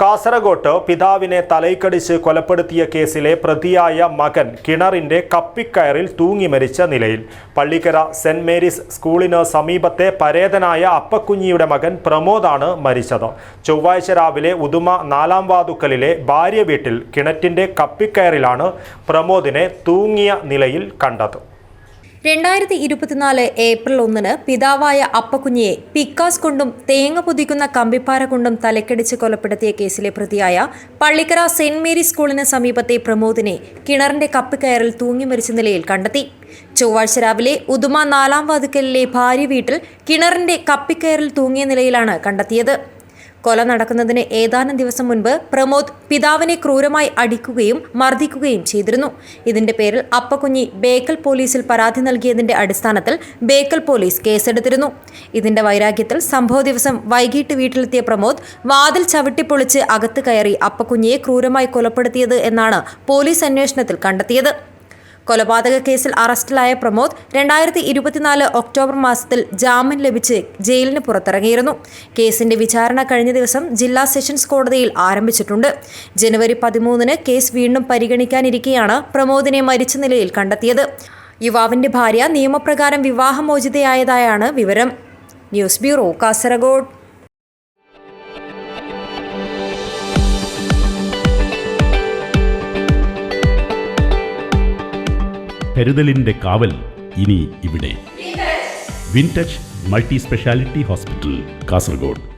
കാസർഗോട്ട് പിതാവിനെ തലയ്ക്കടിച്ച് കൊലപ്പെടുത്തിയ കേസിലെ പ്രതിയായ മകൻ കിണറിന്റെ കപ്പിക്കയറിൽ തൂങ്ങി മരിച്ച നിലയിൽ. പള്ളിക്കര സെന്റ് മേരീസ് സ്കൂളിന് സമീപത്തെ പരേതനായ അപ്പക്കുഞ്ഞിയുടെ മകൻ പ്രമോദാണ് മരിച്ചത്. ചൊവ്വാഴ്ച രാവിലെ ഉദുമ നാലാം വാതുക്കലിലെ ഭാര്യ വീട്ടിൽ കിണറ്റിന്റെ കപ്പിക്കയറിലാണ് പ്രമോദിനെ തൂങ്ങിയ നിലയിൽ കണ്ടത്. രണ്ടായിരത്തി ഇരുപത്തിനാല് ഏപ്രിൽ ഒന്നിന് പിതാവായ അപ്പക്കുഞ്ഞിയെ പിക്കാസ് കൊണ്ടും തേങ്ങ പൊതിക്കുന്ന കമ്പിപ്പാര കൊണ്ടും തലക്കടിച്ച് കൊലപ്പെടുത്തിയ കേസിലെ പ്രതിയായ പള്ളിക്കര സെന്റ് മേരി സ്കൂളിന് സമീപത്തെ പ്രമോദിനെ കിണറിന്റെ കപ്പ് കയറിൽ തൂങ്ങി മരിച്ച നിലയിൽ കണ്ടെത്തി. ചൊവ്വാഴ്ച രാവിലെ ഉദുമ നാലാം വാതുക്കലിലെ ഭാര്യ വീട്ടിൽ കിണറിന്റെ കപ്പിക്കയറിൽ തൂങ്ങിയ നിലയിലാണ് കണ്ടെത്തിയത്. കൊല നടക്കുന്നതിന് ഏതാനും ദിവസം മുൻപ് പ്രമോദ് പിതാവിനെ ക്രൂരമായി അടിക്കുകയും മർദ്ദിക്കുകയും ചെയ്തിരുന്നു. ഇതിന്റെ പേരിൽ അപ്പക്കുഞ്ഞി ബേക്കൽ പോലീസിൽ പരാതി നൽകിയതിന്റെ അടിസ്ഥാനത്തിൽ ബേക്കൽ പോലീസ് കേസെടുത്തിരുന്നു. ഇതിന്റെ വൈരാഗ്യത്തിൽ സംഭവ ദിവസം വൈകിട്ട് വീട്ടിലെത്തിയ പ്രമോദ് വാതിൽ ചവിട്ടിപ്പൊളിച്ച് അകത്ത് കയറി അപ്പക്കുഞ്ഞിയെ ക്രൂരമായി കൊലപ്പെടുത്തിയത് എന്നാണ് പോലീസ് അന്വേഷണത്തിൽ കണ്ടെത്തിയത്. കൊലപാതക കേസിൽ അറസ്റ്റിലായ പ്രമോദ് രണ്ടായിരത്തി ഇരുപത്തിനാല് ഒക്ടോബർ മാസത്തിൽ ജാമ്യം ലഭിച്ച് ജയിലിന് പുറത്തിറങ്ങിയിരുന്നു. കേസിന്റെ വിചാരണ കഴിഞ്ഞ ദിവസം ജില്ലാ സെഷൻസ് കോടതിയിൽ ആരംഭിച്ചിട്ടുണ്ട്. ജനുവരി പതിമൂന്നിന് കേസ് വീണ്ടും പരിഗണിക്കാനിരിക്കെയാണ് പ്രമോദിനെ മരിച്ച നിലയിൽ കണ്ടെത്തിയത്. യുവാവിന്റെ ഭാര്യ നിയമപ്രകാരം വിവാഹമോചിതയായതായാണ് വിവരം. News bureau Kasaragod. കരുതലിന്റെ കാവൽ ഇനി ഇവിടെ. Wintouch multi speciality hospital Kasaragod.